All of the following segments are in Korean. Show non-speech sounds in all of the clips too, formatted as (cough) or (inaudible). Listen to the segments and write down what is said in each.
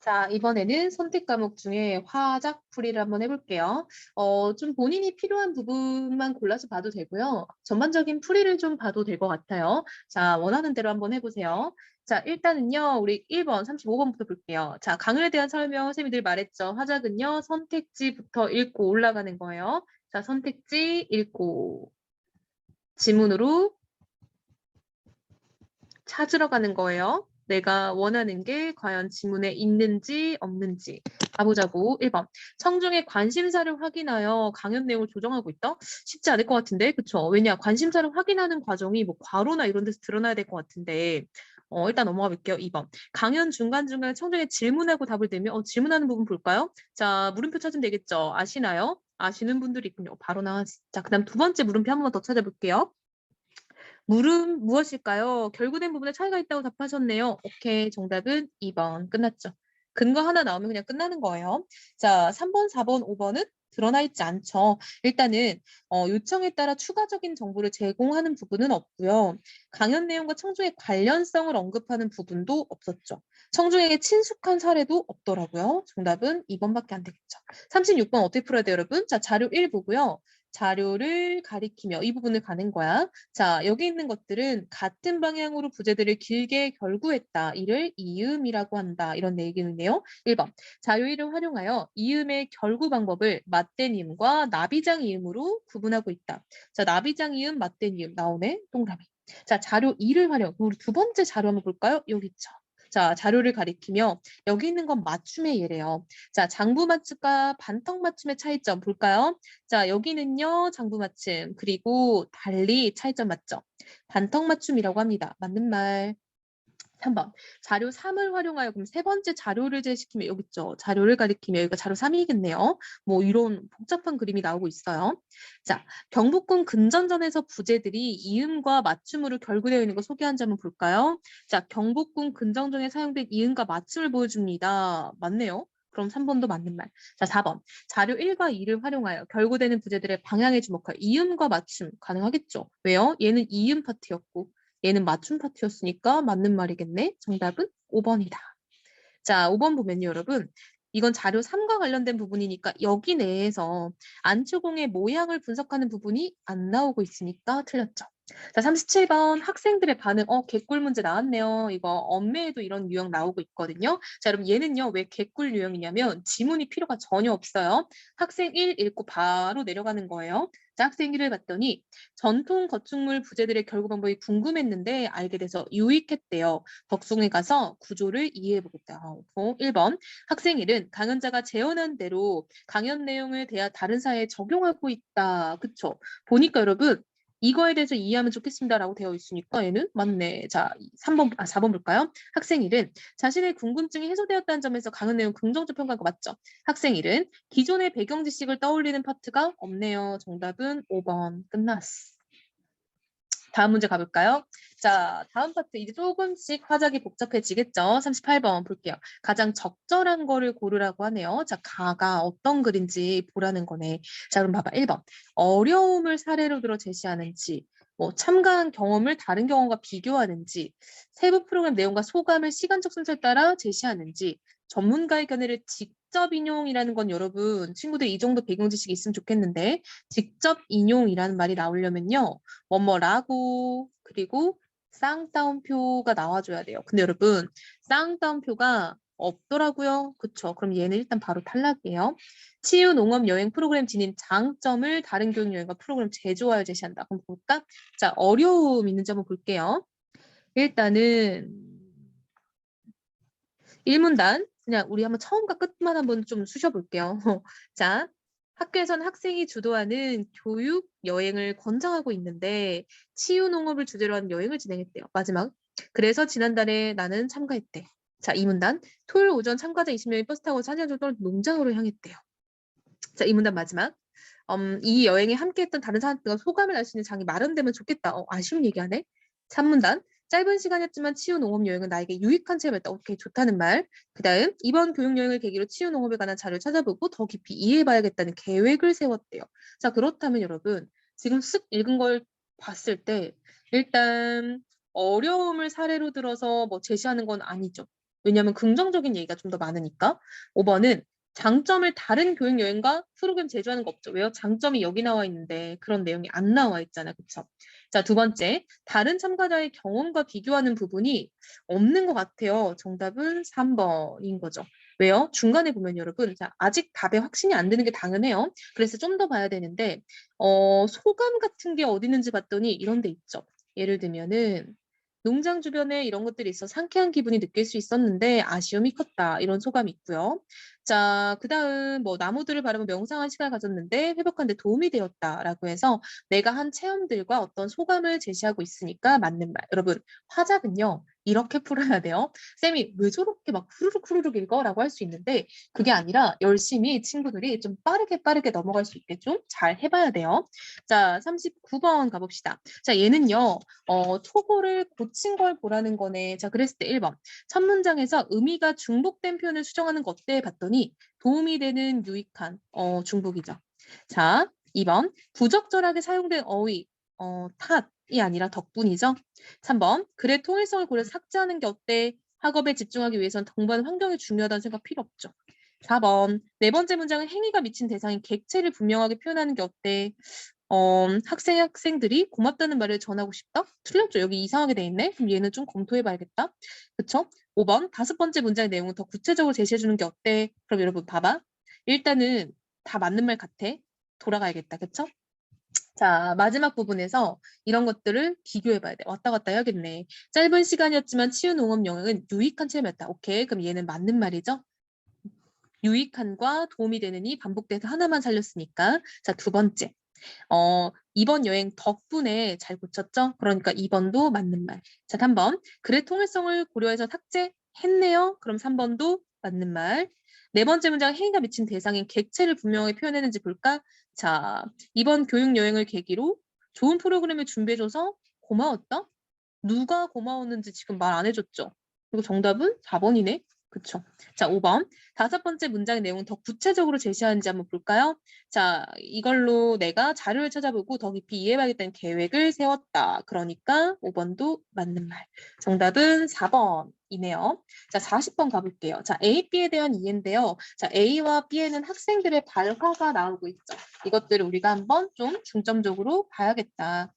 자, 이번에는 선택 과목 중에 화작 풀이를 한번 해볼게요. 어, 좀 본인이 필요한 부분만 골라서 봐도 되고요. 전반적인 풀이를 좀 봐도 될 것 같아요. 자, 원하는 대로 한번 해보세요. 자, 일단은요, 우리 1번, 35번부터 볼게요. 자, 강을에 대한 설명, 선생님이 늘 말했죠. 화작은요, 선택지부터 읽고 올라가는 거예요. 자, 선택지 읽고 지문으로 찾으러 가는 거예요. 내가 원하는 게 과연 지문에 있는지 없는지 가보자고 1번 청중의 관심사를 확인하여 강연 내용을 조정하고 있다? 쉽지 않을 것 같은데 그쵸? 왜냐 관심사를 확인하는 과정이 뭐 괄호나 이런 데서 드러나야 될 것 같은데 어, 일단 넘어가 볼게요. 2번. 강연 중간중간에 청중에 질문하고 답을 대면 어, 질문하는 부분 볼까요? 자, 물음표 찾으면 되겠죠. 아시나요? 아시는 분들이 있군요. 바로 나와지. 자, 그 다음 두 번째 물음표 한 번만 더 찾아볼게요. 물은 무엇일까요? 결구된 부분에 차이가 있다고 답하셨네요. 오케이, 정답은 2번. 끝났죠. 근거 하나 나오면 그냥 끝나는 거예요. 자, 3번, 4번, 5번은 드러나 있지 않죠. 일단은 어, 요청에 따라 추가적인 정보를 제공하는 부분은 없고요. 강연 내용과 청중의 관련성을 언급하는 부분도 없었죠. 청중에게 친숙한 사례도 없더라고요. 정답은 2번밖에 안 되겠죠. 36번 어떻게 풀어야 돼요, 여러분? 자, 자료 1 보고요. 자료를 가리키며 이 부분을 가는 거야. 자, 여기 있는 것들은 같은 방향으로 부제들을 길게 결구했다. 이를 이음이라고 한다. 이런 얘기는요. 1번. 자료 1을 활용하여 이음의 결구 방법을 이음과 나비장 이음으로 구분하고 있다. 자, 나비장 이음, 이음 나오네. 동그라미. 자, 자료 2를 활용. 우리 두 번째 자료 한번 볼까요? 여기 있죠. 자, 자료를 가리키며 여기 있는 건 맞춤의 예래요. 자, 장부 맞춤과 반턱 맞춤의 차이점 볼까요? 자, 여기는요, 장부 맞춤. 그리고 달리 차이점 맞죠? 반턱 맞춤이라고 합니다. 맞는 말. 3번 자료 3을 활용하여 그럼 세 번째 자료를 제시키면 여기 있죠. 자료를 가리키면 여기가 자료 3이겠네요. 뭐 이런 복잡한 그림이 나오고 있어요. 자, 경복궁 근전전에서 부제들이 이음과 맞춤으로 결구되어 있는 거 소개 한 점을 볼까요? 자, 경복궁 근정전에 사용된 이음과 맞춤을 보여줍니다. 맞네요. 그럼 3번도 맞는 말. 자, 4번. 자료 1과 2를 활용하여 결구되는 부제들의 방향에 주목하여 이음과 맞춤 가능하겠죠. 왜요? 얘는 이음 파트였고 얘는 맞춤 파트였으니까 맞는 말이겠네. 정답은 5번이다. 자, 5번 보면요, 여러분. 이건 자료 3과 관련된 부분이니까 여기 내에서 안추공의 모양을 분석하는 부분이 안 나오고 있으니까 틀렸죠. 자, 37번 학생들의 반응. 어, 개꿀 문제 나왔네요. 이거 엄매에도 이런 유형 나오고 있거든요. 자, 여러분 얘는요. 왜 개꿀 유형이냐면 지문이 필요가 전혀 없어요. 학생 1 읽고 바로 내려가는 거예요. 자, 학생 1을 봤더니 전통 건축물 부재들의 결구 방법이 궁금했는데 알게 돼서 유익했대요. 덕숭에 가서 구조를 이해해보겠다. 어, 1번 학생 1은 강연자가 재현한 대로 강연 내용을 대하 다른 사회에 적용하고 있다. 그쵸? 보니까 여러분 이거에 대해서 이해하면 좋겠습니다라고 되어 있으니까 얘는 맞네. 자, 3번, 아, 4번 볼까요? 학생 1은 자신의 궁금증이 해소되었다는 점에서 강연 내용 긍정적 평가한 거 맞죠? 학생 1은 기존의 배경 지식을 떠올리는 파트가 없네요. 정답은 5번. 끝났어. 다음 문제 가볼까요? 자, 다음 파트 이제 조금씩 화작이 복잡해지겠죠? 38번 볼게요. 가장 적절한 거를 고르라고 하네요. 자, 가가 어떤 글인지 보라는 거네. 자, 그럼 봐봐. 1번. 어려움을 사례로 들어 제시하는지, 뭐 참가한 경험을 다른 경험과 비교하는지, 세부 프로그램 내용과 소감을 시간적 순서에 따라 제시하는지, 전문가의 견해를 직접 인용이라는 건 여러분 친구들 이 정도 배경 지식이 있으면 좋겠는데 직접 인용이라는 말이 나오려면요 뭐뭐라고 그리고 쌍따옴표가 나와줘야 돼요. 근데 여러분 쌍따옴표가 없더라고요. 그쵸? 그럼 얘는 일단 바로 탈락이에요. 치유 농업 여행 프로그램 지닌 장점을 다른 교육 여행과 프로그램 제조하여 제시한다. 그럼 볼까? 자, 어려움 있는지 한번 볼게요. 일단은 1문단 그냥 우리 한번 처음과 끝만 한번 좀 쑤셔볼게요. (laughs) 자, 학교에서는 학생이 주도하는 교육 여행을 권장하고 있는데 치유 농업을 주제로 한 여행을 진행했대요. 마지막. 그래서 지난달에 나는 참가했대. 자, 이 문단. 토요일 오전 참가자 20명이 버스 타고 사진을 떠는 농장으로 향했대요. 자, 이 문단 마지막. 음, 이 여행에 함께했던 다른 사람들과 소감을 알 수 있는 장이 마련되면 좋겠다. 어, 아쉬운 얘기하네. 3문단. 짧은 시간이었지만 치유 농업 여행은 나에게 유익한 체험이었다. 오케이, 좋다는 말. 그 다음, 이번 교육 여행을 계기로 치유 농업에 관한 자료를 찾아보고 더 깊이 이해해봐야겠다는 계획을 세웠대요. 자, 그렇다면 여러분, 지금 쓱 읽은 걸 봤을 때, 일단, 어려움을 사례로 들어서 뭐 제시하는 건 아니죠. 왜냐하면 긍정적인 얘기가 좀 더 많으니까. 5번은 장점을 다른 교육 여행과 프로그램 제조하는 거 없죠. 왜요? 장점이 여기 나와 있는데 그런 내용이 안 나와 있잖아. 그쵸? 자, 두 번째. 다른 참가자의 경험과 비교하는 부분이 없는 것 같아요. 정답은 3번인 거죠. 왜요? 중간에 보면 여러분, 자, 아직 답에 확신이 안 드는 게 당연해요. 그래서 좀 더 봐야 되는데, 어, 소감 같은 게 어디 있는지 봤더니 이런 데 있죠. 예를 들면은, 농장 주변에 이런 것들이 있어 상쾌한 기분이 느낄 수 있었는데 아쉬움이 컸다. 이런 소감이 있고요. 자, 그 다음 뭐 나무들을 바라보 명상한 시간을 가졌는데 회복하는 데 도움이 되었다라고 해서 내가 한 체험들과 어떤 소감을 제시하고 있으니까 맞는 말. 여러분, 화작은요. 이렇게 풀어야 돼요. 쌤이 왜 저렇게 막 후루룩 후루룩 읽어? 라고 할 수 있는데 그게 아니라 열심히 친구들이 좀 빠르게 빠르게 넘어갈 수 있게 좀 잘 해봐야 돼요. 자, 39번 가봅시다. 자, 얘는요. 어, 토고를 고친 걸 보라는 거네. 자, 그랬을 때 1번. 첫 문장에서 의미가 중복된 표현을 수정하는 거 어때? 봤더니 도움이 되는 유익한 어, 중복이죠. 자, 2번. 부적절하게 사용된 어휘, 어, 탓이 아니라 덕분이죠. 3번. 글의 통일성을 고려해서 삭제하는 게 어때? 학업에 집중하기 위해선 동반 환경이 중요하다는 생각 필요 없죠. 4번. 네 번째 문장은 행위가 미친 대상인 객체를 분명하게 표현하는 게 어때? 어, 학생, 학생들이 고맙다는 말을 전하고 싶다? 틀렸죠. 여기 이상하게 돼 있네. 그럼 얘는 좀 검토해 봐야겠다. 그쵸? 5번. 다섯 번째 문장의 내용을 더 구체적으로 제시해 주는 게 어때? 그럼 여러분 봐봐. 일단은 다 맞는 말 같아. 돌아가야겠다. 그쵸? 자, 마지막 부분에서 이런 것들을 비교해 봐야 돼. 왔다 갔다 해야겠네. 짧은 시간이었지만 치유 농업 영역은 유익한 체험이었다. 오케이. 그럼 얘는 맞는 말이죠? 유익한과 도움이 되느니 반복돼서 하나만 살렸으니까. 자, 두 번째. 어, 이번 여행 덕분에 잘 고쳤죠? 그러니까 2번도 맞는 말. 자, 3번. 글의 통일성을 고려해서 삭제했네요. 그럼 3번도 맞는 말. 네 번째 문장 행위가 미친 대상인 객체를 분명하게 표현했는지 볼까? 자, 이번 교육 여행을 계기로 좋은 프로그램을 준비해줘서 고마웠다? 누가 고마웠는지 지금 말 안 해줬죠? 그리고 정답은 4번이네. 그쵸. 자, 5번. 다섯 번째 문장의 내용은 더 구체적으로 제시하는지 한번 볼까요? 자, 이걸로 내가 자료를 찾아보고 더 깊이 이해해봐야겠다는 계획을 세웠다. 그러니까 5번도 맞는 말. 정답은 4번이네요. 자, 40번 가볼게요. 자, A, B에 대한 이해인데요. 자, A와 B에는 학생들의 발화가 나오고 있죠. 이것들을 우리가 한번 좀 중점적으로 봐야겠다.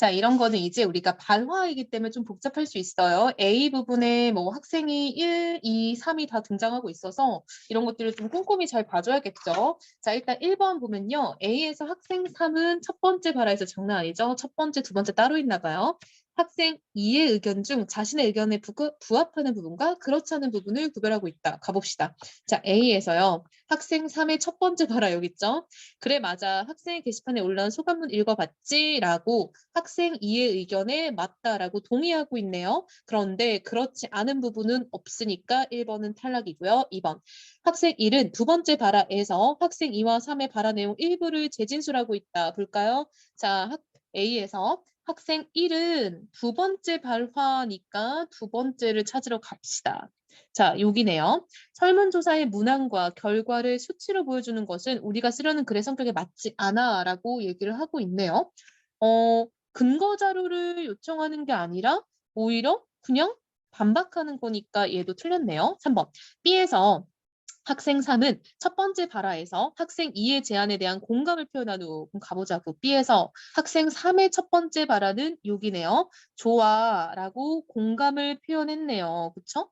자, 이런 거는 이제 우리가 반화이기 때문에 좀 복잡할 수 있어요. A 부분에 뭐 학생이 1, 2, 3이 다 등장하고 있어서 이런 것들을 좀 꼼꼼히 잘 봐줘야겠죠. 자, 일단 1번 보면요. A에서 학생 3은 첫 번째 발화에서 장난 아니죠. 첫 번째, 두 번째 따로 있나 봐요. 학생 2의 의견 중 자신의 의견에 부, 부합하는 부분과 그렇지 않은 부분을 구별하고 있다. 가봅시다. 자, A에서요. 학생 3의 첫 번째 봐라 여기 있죠. 그래 맞아. 학생의 게시판에 올라온 소감문 읽어봤지? 라고 학생 2의 의견에 맞다라고 동의하고 있네요. 그런데 그렇지 않은 부분은 없으니까 1번은 탈락이고요. 2번. 학생 1은 두 번째 바라에서 학생 2와 3의 바라 내용 일부를 재진술하고 있다. 볼까요? 자, 학 A에서 학생 1은 두 번째 발화니까 두 번째를 찾으러 갑시다. 자, 여기네요. 설문조사의 문항과 결과를 수치로 보여주는 것은 우리가 쓰려는 글의 성격에 맞지 않아 라고 얘기를 하고 있네요. 어, 근거 자료를 요청하는 게 아니라 오히려 그냥 반박하는 거니까 얘도 틀렸네요. 3번. B에서 학생 3은 첫 번째 발화에서 학생 2의 제안에 대한 공감을 표현한 후 가보자고 B에서 학생 3의 첫 번째 발화는 여기네요. 좋아 라고 공감을 표현했네요. 그쵸?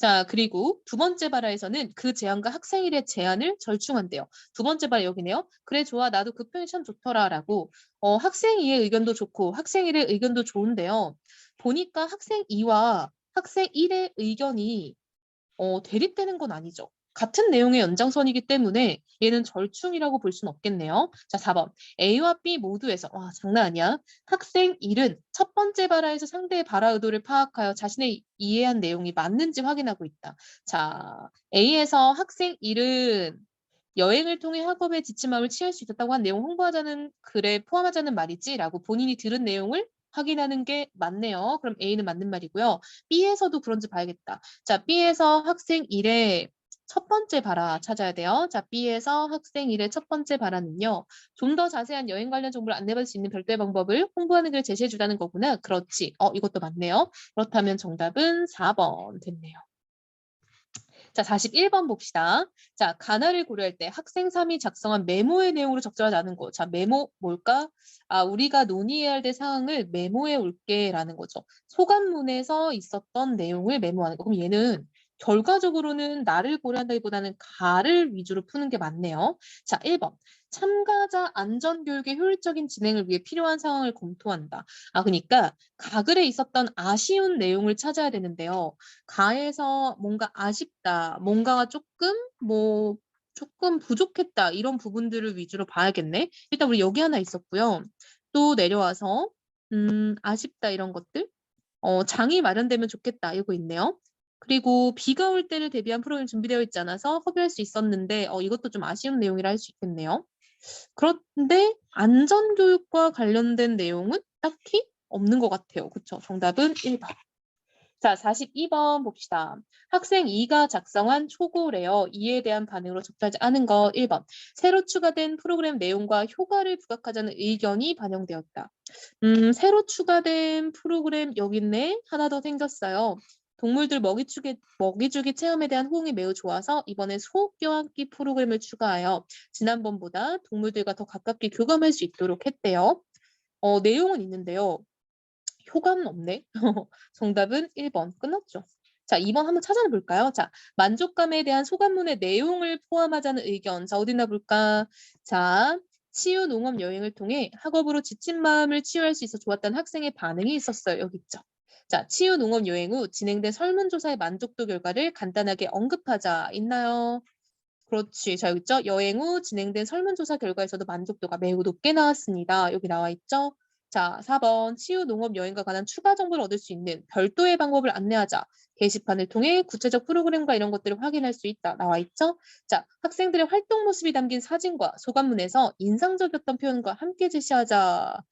자, 그리고 두 번째 발화에서는 그 제안과 학생 1의 제안을 절충한대요. 두 번째 발화 여기네요. 그래, 좋아. 나도 그 표현이 참 좋더라. 라고. 어, 학생 2의 의견도 좋고 학생 1의 의견도 좋은데요. 보니까 학생 2와 학생 1의 의견이 어, 대립되는 건 아니죠. 같은 내용의 연장선이기 때문에 얘는 절충이라고 볼 수는 없겠네요. 자, 4번. A와 B 모두에서 와, 장난 아니야. 학생 1은 첫 번째 발화에서 상대의 발화 의도를 파악하여 자신의 이해한 내용이 맞는지 확인하고 있다. 자, A에서 학생 1은 여행을 통해 학업에 지침함을 취할 수 있었다고 한 내용 홍보하자는 글에 포함하자는 말이지 라고 본인이 들은 내용을 확인하는 게 맞네요. 그럼 A는 맞는 말이고요. B에서도 그런지 봐야겠다. 자, B에서 학생 1에 첫 번째 발화 찾아야 돼요. 자, B에서 학생 1의 첫 번째 발화는요. 좀 더 자세한 여행 관련 정보를 안내받을 수 있는 별도의 방법을 홍보하는 걸 제시해 주라는 거구나. 그렇지. 어, 이것도 맞네요. 그렇다면 정답은 4번 됐네요. 자, 41번 봅시다. 자, 가나를 고려할 때 학생 3이 작성한 메모의 내용으로 적절하지 않은 거. 자, 메모 뭘까? 아, 우리가 논의해야 할때 상황을 메모해 올게라는 거죠. 소감문에서 있었던 내용을 메모하는 거. 그럼 얘는 결과적으로는 나를 고려한다기보다는 가를 위주로 푸는 게 맞네요. 자, 1번. 참가자 안전교육의 효율적인 진행을 위해 필요한 상황을 검토한다. 아, 그러니까 가글에 있었던 아쉬운 내용을 찾아야 되는데요. 가에서 뭔가 아쉽다, 뭔가가 조금 뭐 조금 부족했다 이런 부분들을 위주로 봐야겠네. 일단 우리 여기 하나 있었고요. 또 내려와서 음, 아쉽다 이런 것들. 어, 장이 마련되면 좋겠다 이거 있네요. 그리고 비가 올 때를 대비한 프로그램 준비되어 있지 않아서 허비할 수 있었는데 어, 이것도 좀 아쉬운 내용이라 할 수 있겠네요. 그런데 안전교육과 관련된 내용은 딱히 없는 것 같아요. 그쵸? 정답은 1번. 자, 42번 봅시다. 학생 2가 작성한 초고래요. 이에 대한 반응으로 적절하지 않은 거 1번. 새로 추가된 프로그램 내용과 효과를 부각하자는 의견이 반영되었다. 음, 새로 추가된 프로그램 여기 있네. 하나 더 생겼어요. 동물들 먹이주기, 먹이주기 체험에 대한 호응이 매우 좋아서 이번에 소교환기 프로그램을 추가하여 지난번보다 동물들과 더 가깝게 교감할 수 있도록 했대요. 어, 내용은 있는데요. 효과는 없네. (laughs) 정답은 1번. 끝났죠. 자, 2번 한번 찾아내 볼까요? 자, 만족감에 대한 소감문의 내용을 포함하자는 의견. 자, 어디나 볼까? 자, 치유 농업 여행을 통해 학업으로 지친 마음을 치유할 수 있어 좋았다는 학생의 반응이 있었어요. 여기 있죠. 자, 치유 농업 여행 후 진행된 설문조사의 만족도 결과를 간단하게 언급하자. 있나요? 그렇지. 자, 여기 있죠? 여행 후 진행된 설문조사 결과에서도 만족도가 매우 높게 나왔습니다. 여기 나와 있죠? 자, 4번 치유 농업 여행과 관한 추가 정보를 얻을 수 있는 별도의 방법을 안내하자. 게시판을 통해 구체적 프로그램과 이런 것들을 확인할 수 있다. 나와 있죠? 자, 학생들의 활동 모습이 담긴 사진과 소감문에서 인상적이었던 표현과 함께 제시하자.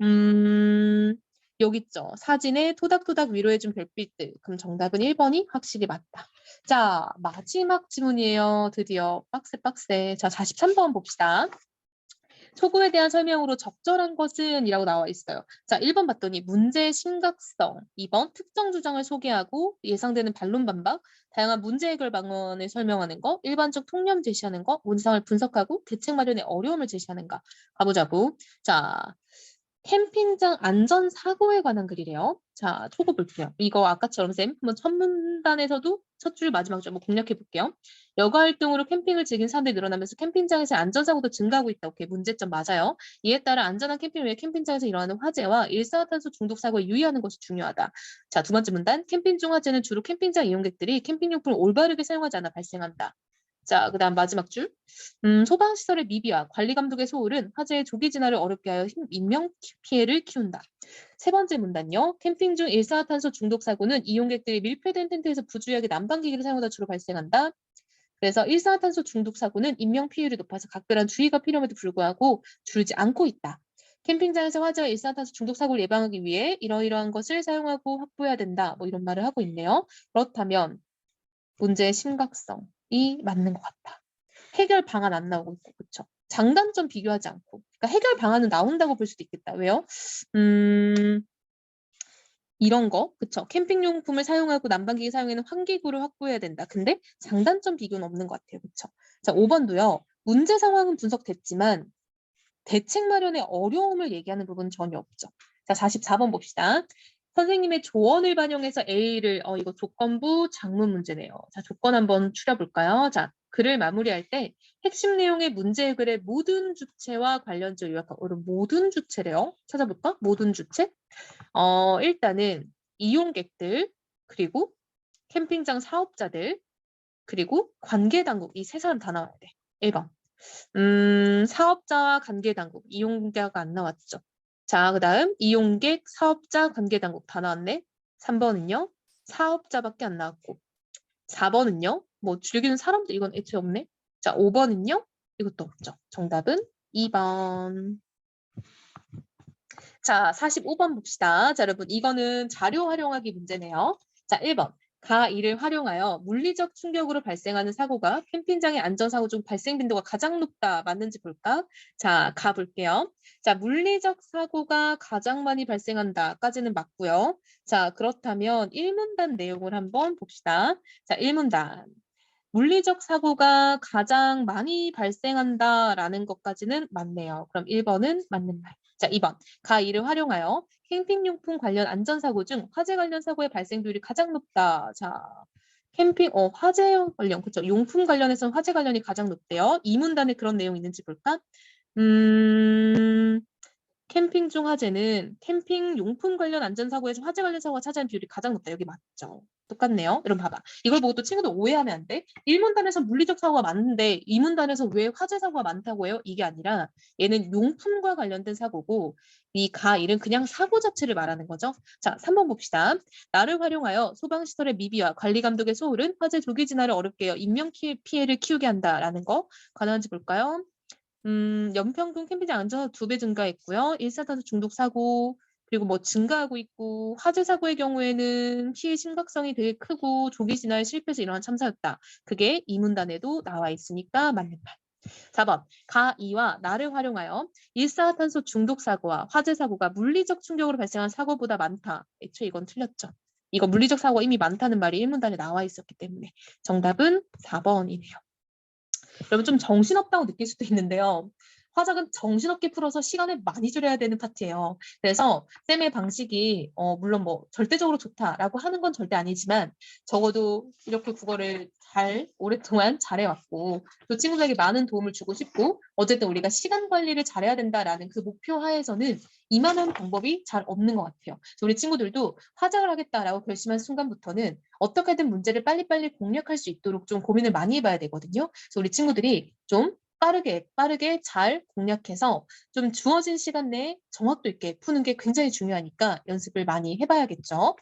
음, 여기 있죠. 사진에 토닥토닥 위로해준 별빛들. 그럼 정답은 1번이 확실히 맞다. 자, 마지막 지문이에요. 드디어 빡세 빡세. 자, 43번 봅시다. 초고에 대한 설명으로 적절한 것은 이라고 나와 있어요. 자, 1번 봤더니 문제의 심각성, 2번 특정 주장을 소개하고 예상되는 반론 반박, 다양한 문제 해결 방안을 설명하는 거, 일반적 통념 제시하는 거, 문상을 분석하고 대책 마련의 어려움을 제시하는 가. 가보자고. 자, 캠핑장 안전 사고에 관한 글이래요. 자, 초고 볼게요. 이거 아까처럼 쌤 한번 첫 문단에서도 첫 줄 마지막 줄 한번 공략해 볼게요. 여가 활동으로 캠핑을 즐긴 사람들이 늘어나면서 캠핑장에서 안전 사고도 증가하고 있다. 오케이, 문제점 맞아요. 이에 따라 안전한 캠핑을 위해 캠핑장에서 일어나는 화재와 일산화탄소 중독 사고에 유의하는 것이 중요하다. 자, 두 번째 문단 캠핑 중 화재는 주로 캠핑장 이용객들이 캠핑용품을 올바르게 사용하지 않아 발생한다. 자, 그 다음 마지막 줄. 음, 소방시설의 미비와 관리 감독의 소홀은 화재의 조기 진화를 어렵게 하여 힘- 인명 키- 피해를 키운다. 세 번째 문단요. 캠핑 중 일산화탄소 중독 사고는 이용객들이 밀폐된 텐트에서 부주의하게 난방기기를 사용하다 주로 발생한다. 그래서 일산화탄소 중독 사고는 인명 피해율이 높아서 각별한 주의가 필요함에도 불구하고 줄지 않고 있다. 캠핑장에서 화재와 일산화탄소 중독 사고를 예방하기 위해 이러이러한 것을 사용하고 확보해야 된다. 뭐 이런 말을 하고 있네요. 그렇다면 문제의 심각성 이 맞는 것 같다. 해결 방안 안 나오고 있고, 그렇죠? 장단점 비교하지 않고. 그러니까 해결 방안은 나온다고 볼 수도 있겠다. 왜요? 음, 이런 거, 그쵸? 캠핑 용품을 사용하고 난방기기 사용에는 환기구를 확보해야 된다. 근데 장단점 비교는 없는 것 같아요. 그쵸? 자, 5번도요. 문제 상황은 분석됐지만 대책 마련의 어려움을 얘기하는 부분은 전혀 없죠. 자, 44번 봅시다. 선생님의 조언을 반영해서 A를, 어, 이거 조건부 장문 문제네요. 자, 조건 한번 추려볼까요? 자, 글을 마무리할 때 핵심 내용의 문제 해결의 모든 주체와 관련적 요약한 오른 모든 주체래요. 찾아볼까? 모든 주체? 어, 일단은 이용객들, 그리고 캠핑장 사업자들, 그리고 관계 당국 이 세 사람 다 나와야 돼. 1번. 음, 사업자와 관계 당국, 이용자가 안 나왔죠. 자, 그 다음 이용객, 사업자, 관계당국 다 나왔네. 3번은요. 사업자밖에 안 나왔고. 4번은요. 뭐 즐기는 사람들 이건 애초에 없네. 자, 5번은요. 이것도 없죠. 정답은 2번. 자, 45번 봅시다. 자, 여러분 이거는 자료 활용하기 문제네요. 자, 1번. 가 이를 활용하여 물리적 충격으로 발생하는 사고가 캠핑장의 안전사고 중 발생 빈도가 가장 높다. 맞는지 볼까? 자, 가 볼게요. 자, 물리적 사고가 가장 많이 발생한다까지는 맞고요. 자, 그렇다면 1문단 내용을 한번 봅시다. 자, 1문단. 물리적 사고가 가장 많이 발생한다라는 것까지는 맞네요. 그럼 1번은 맞는 말. 자, 2번. 가 이를 활용하여 캠핑용품 관련 안전사고 중 화재 관련 사고의 발생 비율이 가장 높다. 자, 캠핑, 어, 화재 관련, 그쵸. 용품 관련해서는 화재 관련이 가장 높대요. 이 문단에 그런 내용 있는지 볼까? 음, 캠핑 중 화재는 캠핑 용품 관련 안전사고에서 화재 관련 사고가 차지하는 비율이 가장 높다. 여기 맞죠? 똑같네요. 여러분 봐봐. 이걸 보고 또 친구들 오해하면 안 돼. 1문단에서 물리적 사고가 많은데 2문단에서 왜 화재 사고가 많다고 해요? 이게 아니라 얘는 용품과 관련된 사고고 이 가 일은 그냥 사고 자체를 말하는 거죠. 자, 3번 봅시다. 나를 활용하여 소방시설의 미비와 관리 감독의 소홀은 화재 조기 진화를 어렵게 하여 인명 키- 피해를 키우게 한다라는 거 관한지 볼까요? 음, 연평균 캠핑장 안전사 두배 증가했고요. 일산화탄소 중독 사고 그리고 뭐 증가하고 있고 화재 사고의 경우에는 피해 심각성이 되게 크고 조기 진화에 실패해서 일어난 참사였다. 그게 이 문단에도 나와 있으니까 맞는 말. 4번 가 이와 나를 활용하여 일산화탄소 중독 사고와 화재 사고가 물리적 충격으로 발생한 사고보다 많다. 애초에 이건 틀렸죠. 이거 물리적 사고가 이미 많다는 말이 1문단에 나와 있었기 때문에 정답은 4번이네요. 여러분 좀 정신없다고 느낄 수도 있는데요. 화작은 정신없게 풀어서 시간을 많이 줄여야 되는 파트예요. 그래서 쌤의 방식이 어, 물론 뭐 절대적으로 좋다라고 하는 건 절대 아니지만 적어도 이렇게 국어를 잘 오랫동안 잘해왔고 또 친구들에게 많은 도움을 주고 싶고 어쨌든 우리가 시간 관리를 잘해야 된다라는 그 목표 하에서는 이만한 방법이 잘 없는 것 같아요. 우리 친구들도 화작을 하겠다라고 결심한 순간부터는 어떻게든 문제를 빨리빨리 공략할 수 있도록 좀 고민을 많이 해봐야 되거든요. 그래서 우리 친구들이 좀 빠르게 빠르게 잘 공략해서 좀 주어진 시간 내에 정확도 있게 푸는 게 굉장히 중요하니까 연습을 많이 해봐야겠죠.